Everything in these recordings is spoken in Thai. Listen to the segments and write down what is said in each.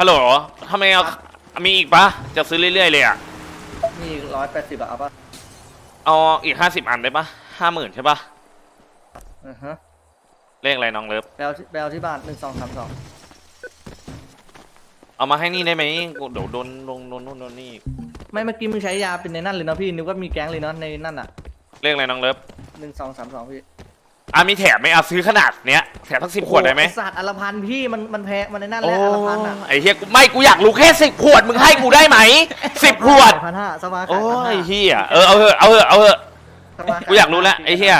ฮัลโหลทำไมเอามีอีกปะจะซื้อเรื่อยๆเลยอะ มีร้อยแปดสิบอะเอาปะเอาอีกห้าสิบอันได้ปะห้าหมื่นใช่ปะอือฮะเลขอะไรน้องเลิฟไปเอาที่ไปเอาที่บ้านหนึ่งสองสามสองเอามาให้นี่ได้ไหมกูเดี๋ยวโดนโดนโดนโดนโดนนี่อีกไม่เมื่อกี้มึงใช้ยาเป็นในนั่นเลยเนาะพี่นึกว่ามีแก๊งเลยเนาะในนั่นอะเลขอะไรน้องเลิฟหนึ่งสองสามสองพี่ อะมีแถมไหมอะซื้อขนาดเนี้ยแถมทั้งสิบขวดได้ไหมโอ้โสัตว์อลพันธ์พี่มันมันแพงมันในนั่นแหโอ้ละอลพันธ์อะไอ้เฮียกูไม่กูอยากรู้แค่สิบขวดมึงให้กูได้ไหมสิบขวดพันห้าสมาโอ้ขายยเฮียเออเอาเถอะเอาเถอะเอาเถอะสมากูอยากรู้แล้วไอ้เฮีย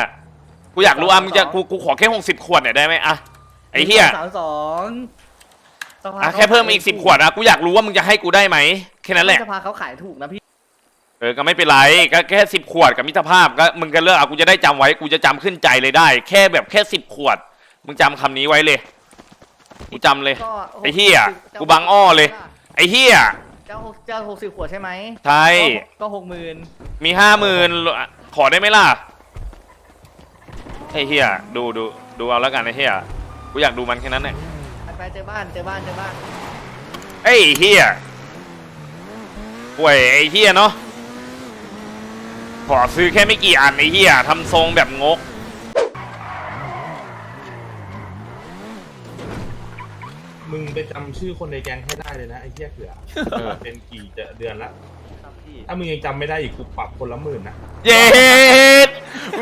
กูอยากรู้อะมึงจะกูกูขอแค่หกสิบขวดเนี่ยได้ไหมอะไอ้เฮียสามสองสภาอะแค่เพิ่มอีกสิบขวดอะกูอยากรู้ว่ามึงจะให้กูได้ไหมแค่นั้นแหละสภาเขาขายถูกนะพี่เออก็ไม่เป็นไรก็แค่สิบขวดกับมิตรภาพก็มึงก็เลือกเอากูจะได้จำไว้กูจะจำขึ้นใจเลยได้ แค่แบบแค่สิบขวด มึงจำคำนี้ไว้เลยกูจำเลยก็ไอ้เหี้ยกูบังอ้อเลย ไอ้เฮียเจ้าหกเจ้าหกสิบขวดใช่ไหมใช่ก็ก็หกหมื่นมีห้าหมื่นขอได้ไหมล่ะไอ้เฮียดูดูดูเอาแล้วกันไอ้เฮียกูอยากดูมันแค่นั้นแหละไปเจอบ้านเจอบ้านเจอบ้านไอ้เฮียป่วยไอ้เฮียเนาะ ขอซื้อแค่ไม่กี่อันไอ้เฮียทำทรงแบบงก มึงไปจำชื่อคนในแก๊งให้ได้เลยนะไอ้เหี้ยเขือเออ เป็นกี่จะเดือนละครับพี่ถ้ามึงยังจำไม่ได้อีกกูปรับคนละหมื่นนะ เย็ด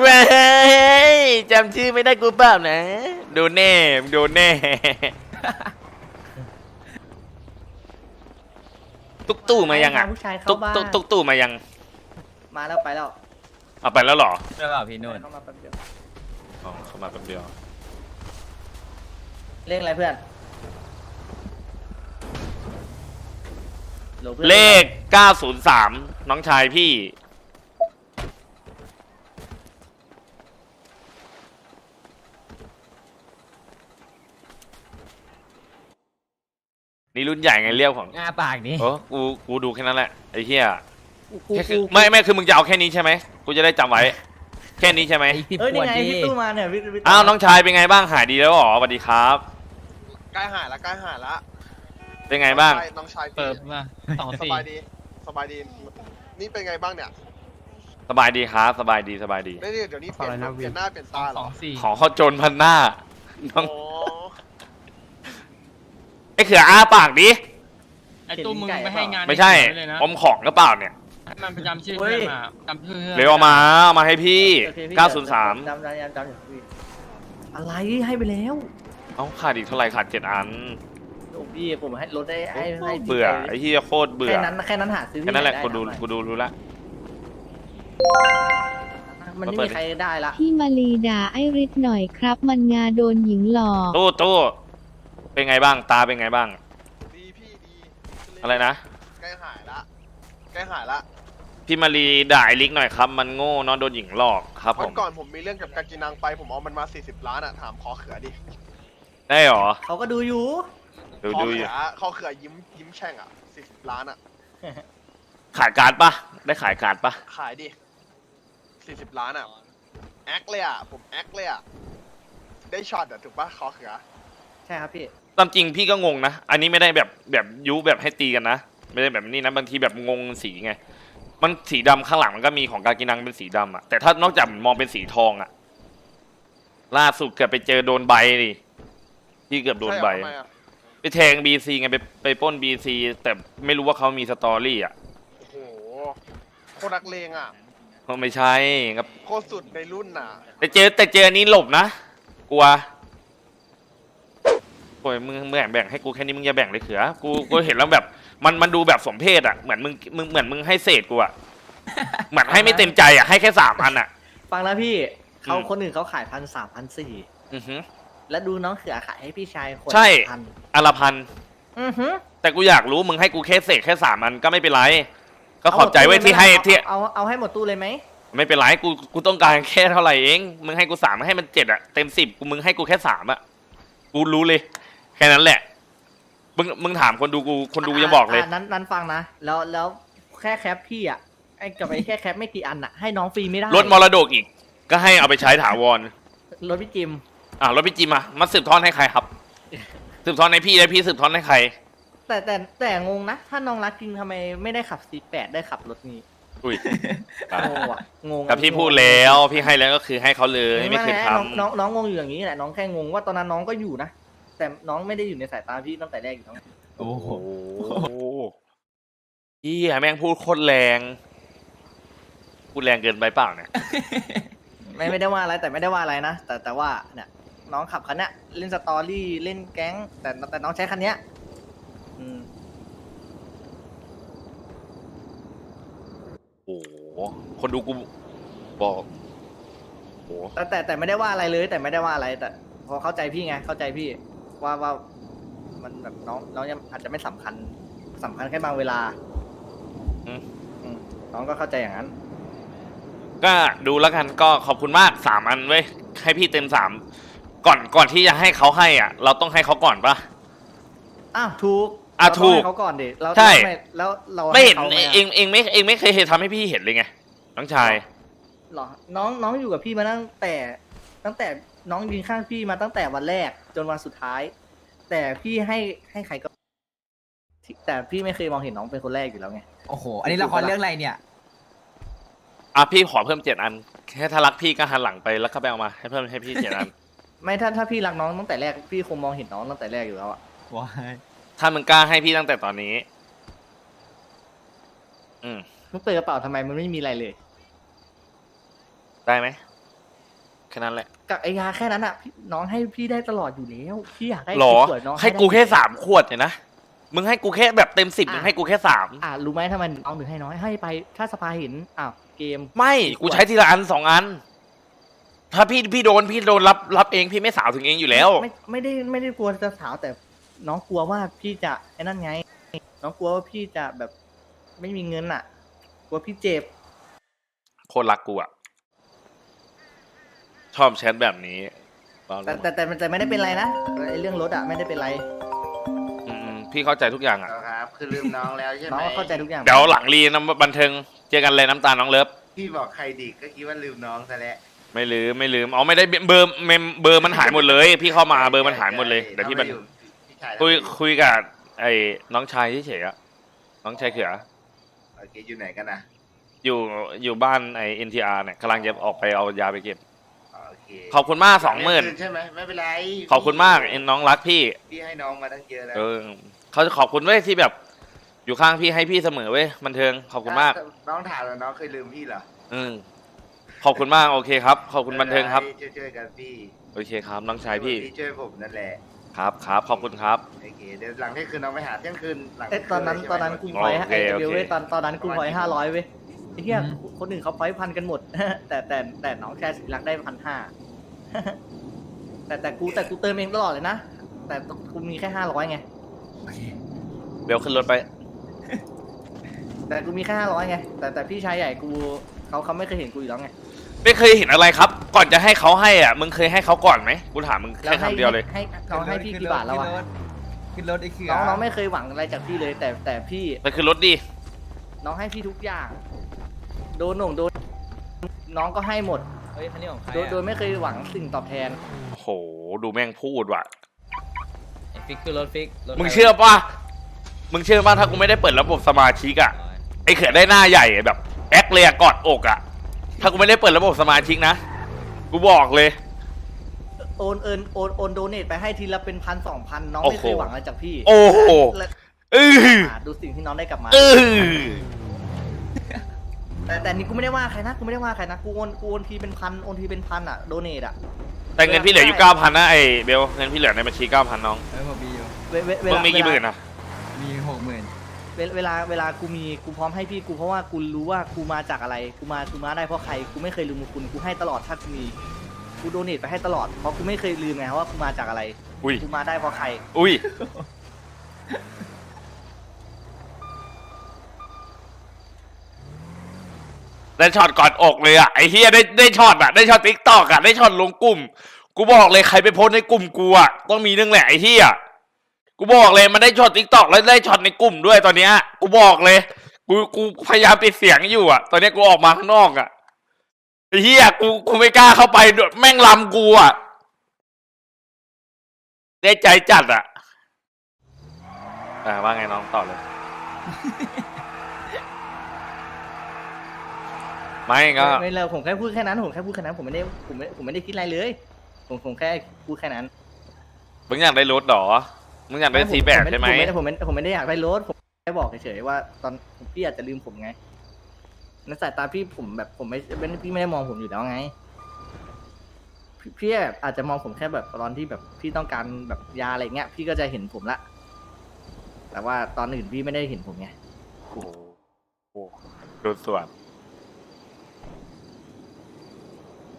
เว้ยจำชื่อไม่ได้กูเปล่านะโดนแน่โดนแน่ ตุ๊กตู่มายังอะผู้ชายเข้าตุ๊กบ้าน ตุ๊กตุ๊กตู่มายัง มาแล้วไปแล้วเอาไปแล้วเหรอใช่เปล่าพี่นุ่นเข้ามาแป๊บเดียวอ๋อเข้ามาแป๊บเดียว เลขอะไรเพื่อนโหพื่อนเลข 903 น้องชายพี่ นี่รุ่นใหญ่ไงเรียกของงาปากนี้ โอ้กู กูดูแค่นั้นแหละ ไอ้เหี้ย กูกูแค่คือกูไม่ไม่คือมึงจะเอาแค่นี้ใช่ไหมกูจะได้จำไว้ แค่นี้ใช่ไหมไอ้สิบเอ้ยขนี่วดไงที่พี่ตู้มาเนี่ยพี่พี่ตู้อ้าวน้องชายเป็นไงบ้างหายดีแล้วเหรอสวัสดีครับ ใกล้หายละใกล้หายละเป็นไงบ้าง น้องชายเปิพี่ดมาสองสสี่บายดี สบายดี นี่เป็นไงบ้างเนี่ยสบายดีครับสบายดีสบายดีนี่นี่เดี๋ยวนี้เปลี่ยนเปลี่ยนหน้าเปลี่ยนตาเหสรอองสี่ขอข้อโจรพันหน้าน้องโอ้ไอ้เขืออ้าปากดิไอ้ตู้มึงไม่ให้งานไม่ใช่ เลยนะอมของหรือเปล่าเนี่ย ให้มันประจำชื่อเพื่อนมาจำชื่อพื่อนเร็วเอามาเอามาให้พี่ โอเคพี่903 จำจำจำจำอยู่พี่อะไรให้ไปแล้วเอ้าขาดอีกเท่าไหร่ขาดเจ็ดอันโอ้พี่ผมให้ลดได้ให้ให้พี่เบื่อไปไอ้ที่โคตรเบื่อแค่นั้นแค่นั้นหาซื้อที่แค่นั้นแหละไกูดูทำไมกูดูรู้ละ มันไม่เปิด มีดิใครได้ละพี่มาลีด่าไอ้ฤทธิ์หน่อยครับ มันงาโดนหญิงหลอก ตู้ตู้เป็นไงบ้างตาเป็นไงบ้าง ดีพี่ดีอะไรนะ ใกล้หายละ ใกล้หายละ พี่มารีด่าไอ้ลิกหน่อยครับ มันโง่เนอนโดนหญิงหลอกครับผวันมก่อนผมมีเรื่องกับกากินังไป ผมเอามันมา 40 ล้านอะถามคอเขือดิได้หรอเขาก็ดูอยู่ดูคอดูอเขืยู่อคอเขือยิ้มยิ้มแช่งอะ40 ล้านอะขายการ์ดปะได้ขายการ์ดปะขายดิ 40 ล้านอะแอคเลยอะผมแอคเลยอะได้ช็อตอะถูกปะคอเขือใช่ครับพี่ตามจริงพี่ก็งงนะ อันนี้ไม่ได้แบบแบบยุแบบให้ตีกันนะ ไม่ได้แบบนี้นะบางทีแบบงงสีไง มันสีดำข้างหลังมันก็มีของการกินังเป็นสีดำอะแต่ถ้านอกจากมองเป็นสีทองอะล่าสุดเกือบไปเจอโดนใบดิที่เกือบโดนใบ ช่เหรอทำไมอะไปแทงบีซีไงไปไปปล้นบีซีแต่ไม่รู้ว่าเขามีสตอรี่อะโอ้โหโคตรนักเลงอะก็ไม่ใช่ครับโคตรสุดในรุ่นน่ะ แต่เจอแต่เจออันนี้หลบนะกลัวโอ้ยมึงมึงแบ่งแบ่งให้กูแค่นี้มึงอย่าแบ่งเลยเขือกูกูเห็นแล้วแบบ มันมันดูแบบสมเพศอะเหมือนมึงมึงเหมือนมึงให้เศษกูอะเหมือนให้ไม่เต็มใจอะให้แค่สามอันอะ ฟังนะพี่เขาอืมคนอื่นเขาขายพันสามพันสี่อือฮึแล้วดูน้องเขือขายให้พี่ชายคนใช่พันอลพันอือฮึแต่กูอยากรู้มึงให้กูแค่เศษแค่สามอันก็ไม่เป็นไร ก็ขอบใจไว้ที่ให้เอาที่เอาเอาให้หมดตู้เลยไหมไม่เป็นไรกูกูต้องการแค่เท่าไหร่เองมึงให้กูสามให้มันเจ็ดอะเต็มสิบกูมึงให้กูแค่สามอะกูรู้เลย แค่นั้นแหละ มึงมึงถามคนดูกูคนดูยังบอกเลยะนั้นนั้นฟังนะ แล้วแล้วแค่แคปพี่อะไอ้กับไอ้แค่แคปไม่กี่อันอะให้น้องฟรีไม่ได้รถมรดกอีก ก็ให้เอาไปใช้ถาวรรถพี่จิมอ่ารถพี่จิมอะมาสืบทอดให้ใครครับ สืบทอดให้พี่แล้วพี่สืบทอดให้ใครแต่แต่แต่แต่งงนะ ถ้าน้องรักจริงทำไมไม่ได้ขับ C8 ได้ขับรถนี้อุ้ยงงว่ะงงกับพี่พูดแล้วพี่ให้แล้วก็คือให้เขาเลยไม่เคยทน้องน้องน้องงงอยู่อย่างนี้แหละน้องแค่งงว่าตอนนั้นน้องก็อยู่นะ แต่น้องไม่ได้อยู่ในสายตาพี่ตั้งแต่แรกอยู่แล้วำโอ้โหพี่แม่งพูดโคตรแรง พูดแรงเกินไปเปล่าเนี่ย ไม่ไม่ได้ว่าอะไรแต่ไม่ได้ว่าอะไรนะ แต่แต่ว่าเนี่ย น้องขับคันเนี้ยเล่นสตอรี่เล่นแก๊ง แต่แต่น้องใช้คันเนี้ยอืมโอ้โหคนดูกูบอกโอ้โหแต่แต่แต่ไม่ได้ว่าอะไรเลย แต่ไม่ได้ว่าอะไรแต่พอเข้าใจพี่ไงเข้าใจพี่ ว่าว่า มันแบบน้องน้องยังอาจจะไม่สำคัญสำคัญแค่บางเวลาอืม อืมน้องก็เข้าใจอย่างนั้น ก็ดูแล้วกันก็ขอบคุณมากสามอันเว้ยให้พี่เต็มสามก่อนก่อนที่จะให้เขาให้อะ เราต้องให้เขาก่อนปะ อ้าวถูกอะเราต้งถูกให้เขาก่อนดิเราใช่ทำไมแล้วเราไม่เห็นขาหะเองเองไม่เองไม่เคยเห็นทำให้พี่เห็นเลยไงน้องชายหรอน้องน้องอยู่กับพี่มาตั้งแต่ ตั้งแต่ น้องยืนข้างพี่มาตั้งแต่วันแรกจนวันสุดท้าย แต่พี่ให้ให้ใครก็ที่แต่พี่ไม่เคยมองเห็นน้องเป็นคนแรกอยู่แล้วไง โอ้โห อันนี้ละครเรื่องอะไรเนี่ย อะพี่ขอเพิ่มเจ็ดอันแค่ถ้ารักพี่ก็หันหลังไปแล้วก็ไปเอามา ให้เพิ่มให้พี่เจ็ดอัน ไม่ถ้าถ้าพี่รักน้องตั้งแต่แรกพี่คงมองเห็นน้องตั้งแต่แรกอยู่แล้วอะว้ายถ้ามึงกล้าให้พี่ตั้งแต่ตอนนี้ อืม มึงเปิดกระเป๋าทำไมมันไม่มีอะไรเลย ได้ไหมแค่นั้นแหละ กับไอยาแค่นั้นอะพี่น้องให้พี่ได้ตลอดอยู่แล้วพี่อยากได้หรอ สวยๆน้องให้ได้กูแค่สามขวดเนี่ยนะ มึงให้กูแค่แบบเต็มสิบมึงให้กูแค่สามอะรู้ไหมทำไมน้องถึงให้น้อยให้ไปถ้าสภาเห็นอ้าวเกม ไม่กูใช้ทีละอันสองอัน ถ้าพี่พี่โดนพี่โดนรับรับเองพี่ไม่สาวถึงเองอยู่แล้ว ไม่ไม่ได้ไม่ได้กลัวจะสาวแต่น้องกลัวว่าพี่จะไอ้นั่นไง น้องกลัวว่าพี่จะแบบไม่มีเงินอะ กลัวพี่เจ็บโคตรรักกูอะ ชอบแชทแบบนี้แต่แต่แต่แต่ไม่ได้เป็นไรนะไอ้เรื่องรถอะไม่ได้เป็นไรอืมๆพี่เข้าใจทุกอย่างอะครับ คือลืมน้องแล้วใช่ไหน้มองก็เข้าใจทุกอย่างเดี๋ยวหลังรีน้ำบันเทิงเจอกันเลยน้ำตาลน้องเลิฟ พี่บอกใครดิก็คิดว่าลืมน้องซะแล้วไม่ลืมไม่ลืมเอาไม่ได้เบอร์เมมเบอร์มันหายหมดเลย พี่เข้ามาเบอร์มันหายหมดเลยเดี๋ยวพี่บันอามาพี่ชายคุยคุยกับไอ้น้องชายเฉยๆอะน้องชายเขือ โอเคอยู่ไหนกันนะอยู่อยู่บ้านไอ้ NTR เนี่ยกำลังจะออกไปเอายาไปเก็บโอเค ขอบคุณมากสองหมื่นคืใช่ไหมไม่เป็นไรขอบคุณมากเอ็นน้องรักพี่พี่ให้น้องมาตั้งเยอะแล้วเออเขาจะขอบคุณเว้ยที่แบบ อยู่ข้างพี่ให้พี่เสมอเว้ยบันเทิงขอบคุณมาก น้องถามว่าน้องเคยลืมพี่เหรออืมขอบคุณมากโอเคครับ ขอบคุณบันเทิงครับช่วยช่วยๆกันพี่โอเคครับน้องชายพี่ที่ช่วยผมนั่นแหละครับครับขอบคุณครับโอเคเดี๋ยวหลังเที่ยงคืนน้องไปหาเที่ยงคืนหลังเอ้ยตอนนั้นเที่ยงตอนคืนั้นใช่กูไหมพอยโอเคไอ้โอเคเบลเว้ยตอนตอนนั้นกูพอยประมาณห้าร้อยเว้ยไอ้เหี้ยอืมคนอื่นเขาพอยพันกันหมดแต่แต่แต่น้องแค่สิรักได้พันห้า แต่แต่กูแต่กูเติมเองตลอดเลยนะ แต่กูมีแค่ห้าร้อยไง เบลขึ้นรถไป แต่กูมีแค่ห้าร้อยไง แต่แต่พี่ชายใหญ่กูเขาเขาไม่เคยเห็นกูอยู่แล้วไง ไม่เคยเห็นอะไรครับ ก่อนจะให้เขาให้อะ มึงเคยให้เขาก่อนไหมกูถามมึงแค่คำเดียวเลย ให้เขาให้พี่กี่บาทแล้วอะขึ้นรถไอ้เขือน้องน้องไม่เคยหวังอะไรจากพี่เลย แต่แต่พี่ไปขึ้นรถดิน้องให้พี่ทุกอย่าง โดนหน่งโดนน้องก็ให้หมด เฮ้ยคันนี้ของใครโดยโดยไม่เคยหวังสิ่งตอบแทนโอ้โหดูแม่งพูดว่ะฟิกคือรถฟิกรถมึงเชื่อป่ะ มึงเชื่อป่ะถ้ากูไม่ได้เปิดระบบสมาชิกอะไอ้เขือได้หน้าใหญ่แบบแอคเลยอะกอดอกอะถ้ากูไม่ได้เปิดระบบสมาชิกนะ กูบอกเลย โอนเอินโอนโอนโดเนทไปให้ทีละเป็นพันสองพันน้องโอ้ไม่โหเคยหวังอะไรจากพี่โอ้โหและเอออ่าดูสิ่งที่น้องได้กลับมาเออ แต่แต่นี่กูไม่ได้ว่าใครนะกูไม่ได้ว่าใครนะกูโอนกูโอนทีเป็นพันโอนทีเป็นพันอะโดเนทอะแต่เงินพี่เหลืออยู่เก้าพันนะไอ้เบลเงินพี่เหลือในบัญชีเก้าพันน้องเออผมมีอยู่ เวเวเวมึงลามีกี่หมื่นเวลาอะมีหกหมื่นเวลาเวลาเวลากูมีกูพร้อมให้พี่กูเพราะว่ากูรู้ว่ากูมาจากอะไรกูมากูมาได้เพราะใครกูไม่เคยลืมบุญคุณกูให้ตลอดถ้ากูมีกูโดเนทไปให้ตลอดเพราะกูไม่เคยลืมไงว่ากูมาจากอะไรอุ้ยกูมาได้เพราะใคร อุ้ย ได้ช็อตกอดอกเลยอะไอ้เฮียได้ได้ช็อตอะได้ช็อตติ๊กตอกอะได้ช็อตลงกลุ่ม กูบอกเลยใครไปโพสในกลุ่มกูอะต้องมีเรื่องแหละไอ้เฮียกูบอกเลยมันได้ช็อตติ๊กตอกแล้วได้ช็อตในกลุ่มด้วยตอนเนี้ยกูบอกเลย กูกูพยายามปิดเสียงอยู่อะ ตอนเนี้ยกูออกมาข้างนอกอะไอ้เฮียกูกูไม่กล้าเข้าไปด้วยแม่งลำกูอะได้ใจจัดอะอ่าว่าไงน้องต่อเลย ไม่ก็ไม่เลยผมแค่พูดแค่นั้นผมแค่พูดแค่นั้นผมไม่ได้ผมไม่ผมไม่ได้คิดอะไรเลย ผมผมแค่พูดแค่นั้นมึงอยากได้รถเหรอมึงอยากได้สีแบบใช่ไหมผมไม่ได้ผมไม่ได้ผมไม่ได้อยากได้รถผมแค่บอกเฉยๆว่า ตอนพี่อาจจะลืมผมไงในสายตาพี่ผมแบบผมไม่ไม่พี่ไม่ได้มองผมอยู่แล้วไงพี่พี่แบบอาจจะมองผมแค่แบบตอนที่แบบพี่ต้องการแบบยาอะไรเงี้ย พี่ก็จะเห็นผมละ แต่ว่าตอนอื่นพี่ไม่ได้เห็นผมไงโอ้โหโดนส่วน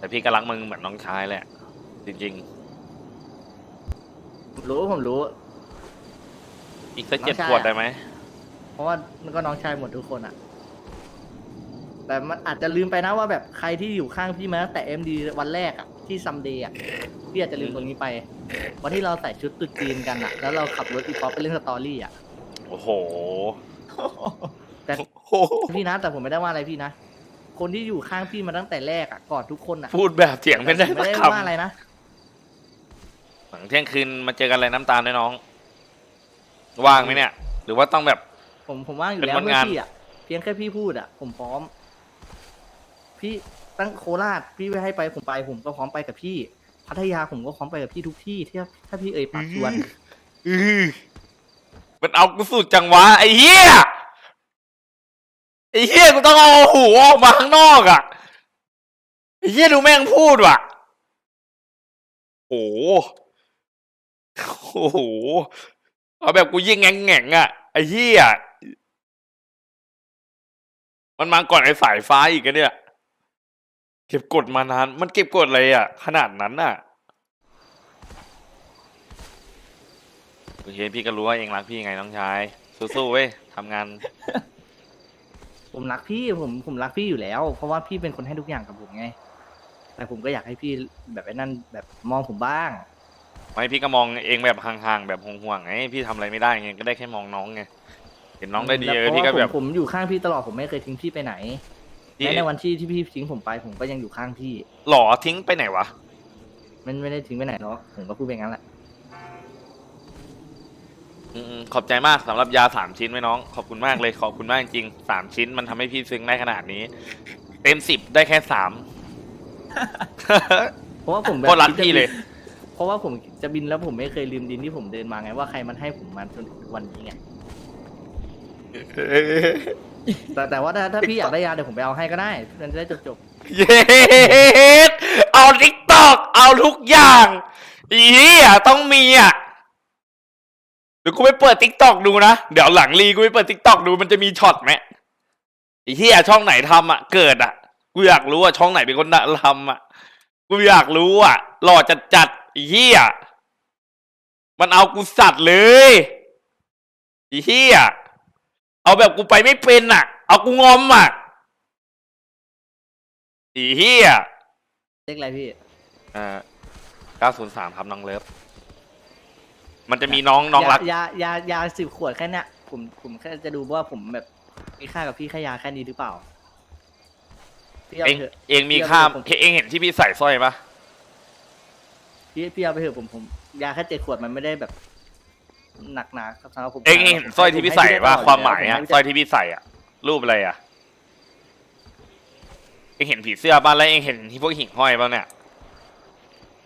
แต่พี่ก็รักมึงเหมือนน้องชายแหละ จริง ผมรู้ผมรู้ ๆ อีกสักน้องเจ็ดชาย ขวดอะได้ไหมเพราะว่ามันก็น้องชายหมดทุกคนอะแต่มันอาจจะลืมไปนะว่าแบบใครที่อยู่ข้างพี่มาตั้งแต่เอ็มดีวันแรกอะที่ซัมเดย์อะพี่อาจจะลืมตรงนี้ไป วันที่เราใส่ชุดตุ๊จีนกันอะแล้วเราขับรถอีป๊อปไปเล่นสตอรี่อะโอ้โหแต่โอ้โหพี่นะแต่ผมไม่ได้ว่าอะไรพี่นะ คนที่อยู่ข้างพี่มาตั้งแต่แรกอะกอดทุกคนอะพูดแบบเถียงไม่ได้ผมสัไม่กได้คว่าอะไรนะำหลังเที่ยงคืนมาเจอกันอะไรน้ำตาลด้วยน้อง ว่างไหมเนี่ย หรือว่าต้องแบบ ผมผมว่างอยู่เป็นแล้ววันเมื่งาอนพี่อะเพียงแค่พี่พูดอะผมพร้อม พี่ตั้งโคราชพี่ไม่ให้ไปผมไปผมก็พร้อมไปกับพี่ พัทยาผมก็พร้อมไปกับพี่ทุกที่ที่ถ้าพี่เอ่ยปากชวน อือมันเอากูสุดจังวะไอ้เหี้ย ไอ้เหี้ยกูต้องเอาหูออกมาข้างนอกอะไอ้เหี้ยดูแม่งพูดว่ะโอ้โหโอ้โหเอาแบบกูยิงแง่งแง่งอะไอ้เหี้ยมันมาก่อนไอ้สายฟ้าอีกอะเนี่ย เก็บกดมานาน มันเก็บกดอะไรอะ ขนาดนั้นอะโอเคพี่ก็รู้ว่าเองรักพี่ไงน้องชายสู้ๆเว้ยทำงาน ผมรักพี่ผมผมรักพี่อยู่แล้ว เพราะว่าพี่เป็นคนให้ทุกอย่างกับผมไง แต่ผมก็อยากให้พี่แบบไอ้นั่นแบบมองผมบ้าง ไม่พี่ก็มองเองแบบห่างๆแบบห่วงๆไงพี่ทำอะไรไม่ได้ไงก็ได้แค่มองน้องไงเห็นน้องได้ดีเออเพราะพี่ก็ว่าแบบ ผมผมอยู่ข้างพี่ตลอดผมไม่เคยทิ้งพี่ไปไหนพี่ แม้ในวันที่ที่พี่ทิ้งผมไปผมก็ยังอยู่ข้างพี่ หล่อทิ้งไปไหนวะมันไม่ได้ทิ้งไปไหนหรอกผมก็พูดไปงั้นแหละ อืมๆขอบใจมากสำหรับยาสามชิ้นไว้น้อง ขอบคุณมากเลย ขอบคุณมากจริงสามชิ้นมันทำให้พี่ซึ้งได้ขนาดนี้ เต็มสิบได้แค่สาม เพราะว่าผมแบบโคตรรักพี่เลย เพราะว่าผมจะบินแล้วผมไม่เคยลืมดินที่ผมเดินมาไงว่าใครมันให้ผมมาจนถึงวันนี้ไงแต่แต่ว่าถ้าถ้าพี่อยากได้ยาเดี๋ยวผมไปเอาให้ก็ได้มันจะได้จบจบเย็ดเอาทิกตอกเอาทุกอย่างอีเหี้ยต้องมีอะ เดี๋ยวกูไปเปิดทิกตอกดูนะ เดี๋ยวหลังรีกูไปเปิดทิกตอกดูมันจะมีช็อตไหมไอ้เหี้ยช่องไหนทำอะ เกิดอะ กูอยากรู้อะช่องไหนเป็นคนทำอะ กูอยากรู้อะ หล่อจัดจัดๆไอ้เหี้ยมันเอากูสัตว์เลยไอ้เหี้ยเอาแบบกูไปไม่เป็นอะ เอากูงอมอะไอ้เหี้ยๆเลขอะไรพี่เอ่อ903ครับน้องเลิฟ มันจะมีน้องน้องรัก ยายายาสิบขวดแค่เนี้ยผมผมแค่จะดูว่าผมแบบมีค่ากับพี่แค่ยาแค่นี้หรือเปล่าพี่เอาเองไปเถอะ เองมีพี่เอาค่าผม เองเห็นที่พี่ใส่สร้อยปะพี่พี่เอาไปเถอะผมผมยาแค่เจ็ดขวดมันไม่ได้แบบ หนักหนาสำหรับผมเองเห็นสร้อยที่พี่ใส่ปะความหมายอะสร้อยที่พี่ใส่อะรูปอะไรอะเองเห็นผีเสื้อบ้านแล้วเองเห็นที่พวกหิ่งห้อยบ้างเนี่ย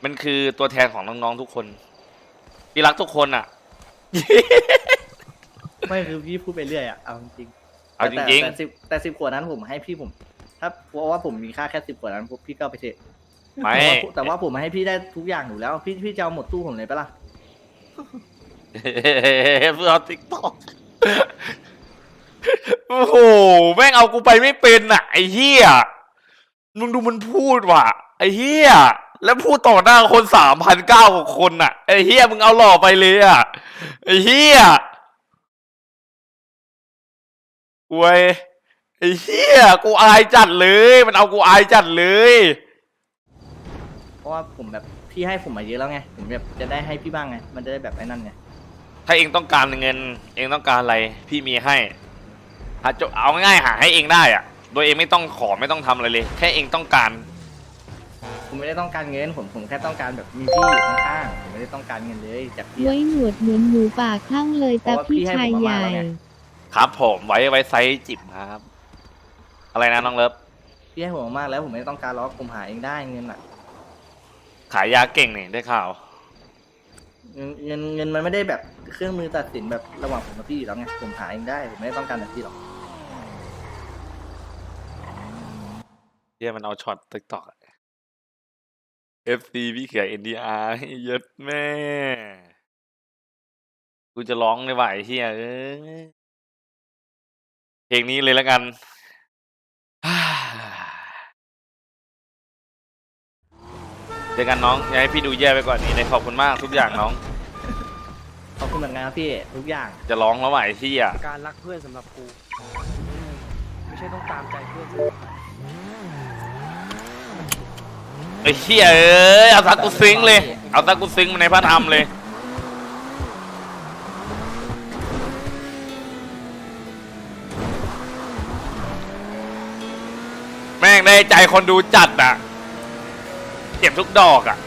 มันคือตัวแทนของน้องๆทุกคน พี่รักทุกคนอะไม่คือพี่พูดไปเรื่อยอะเอาจริงๆเอาจแต่ริงแต่สิบแต่สิบขวดนั้นผมให้พี่ผม ถ้าเพราะว่าผมมีค่าแค่สิบขวดนั้นพี่ก็เอาไปเถอะๆไม่แต่ว่าแต่ว่าผมให้พี่ได้ทุกอย่างอยู่แล้ว พี่พี่จะเอาหมดตู้ผมเลยปะล่ะเพื่อติ๊กต็อกโอ้โหแม่งเอากูไปไม่เป็นอะ ไอ้เหี้ยมึงดูมันพูดว่ะ ไอ้เหี้ย แล้วพูดต่อหน้าคนสามพันเก้ากว่าคนอะ ไอ้เหี้ยมึงเอาหล่อไปเลยอะ ไอ้เหี้ยเว้ยไอ้เหี้ยกูอายจัดเลย มันเอากูอายจัดเลย เพราะว่าผมแบบพี่ให้ผมมาเยอะแล้วไง ผมแบบจะได้ให้พี่บ้างไง มันจะได้แบบไอ้นั่นไง ถ้าเองต้องการเงิน เองต้องการอะไร พี่มีให้หาจบเอาง่ายๆหาให้เองได้อะโดยเองไม่ต้องขอไม่ต้องทำอะไรเลย แค่เองต้องการ ผมไม่ได้ต้องการเงินผมผมแค่ต้องการแบบมีพี่อยู่ข้างๆผมไม่ได้ต้องการเงินเลยจากพี่ไว้หนวดเหมือนหมูป่าคลั่งเลยแต่พี่ชายใหญ่ ครับผมไว้ไว้ไซส์จิบครับ อะไรนะน้องเลิฟพี่ให้ผมมากๆแล้วผมไม่ได้ต้องการหรอกผมหาเองได้เงินอะ ขายยาเก่งนี่ได้ข่าว เงินเงินเงินมันไม่ได้แบบเครื่องมือตัดสินแบบระหว่างผมกับพี่อยู่แล้วไงผมหาเองได้ผมไม่ได้ต้องการแบบพี่หรอกเฮียมันเอาช็อตติ๊กต็อก FC พี่เขีย NDR ให้เยอะแม่ กูจะร้องเลยว่ะไอ้เฮียเอ้ยเพลงนี้เลยแล้วกันเจอกันน้องอย่าให้พี่ดูแย่ไปกว่อนนี้เลยขอบคุณมากทุกอย่างน้อง ขอบคุณเหมือนกันครับพี่ทุกอย่างจะร้องแล้วว่ะไอ้เฮีย การรักเพื่อนสำหรับกู ไม่ใช่ต้องตามใจเพื่อนไไอ้เฮียเอ้ยเอาซักกูซิงเลย เอาซักกูซิงมาในพระธรรมเลย แม่งได้ใจคนดูจัดอะ เก็บทุกดอกอะ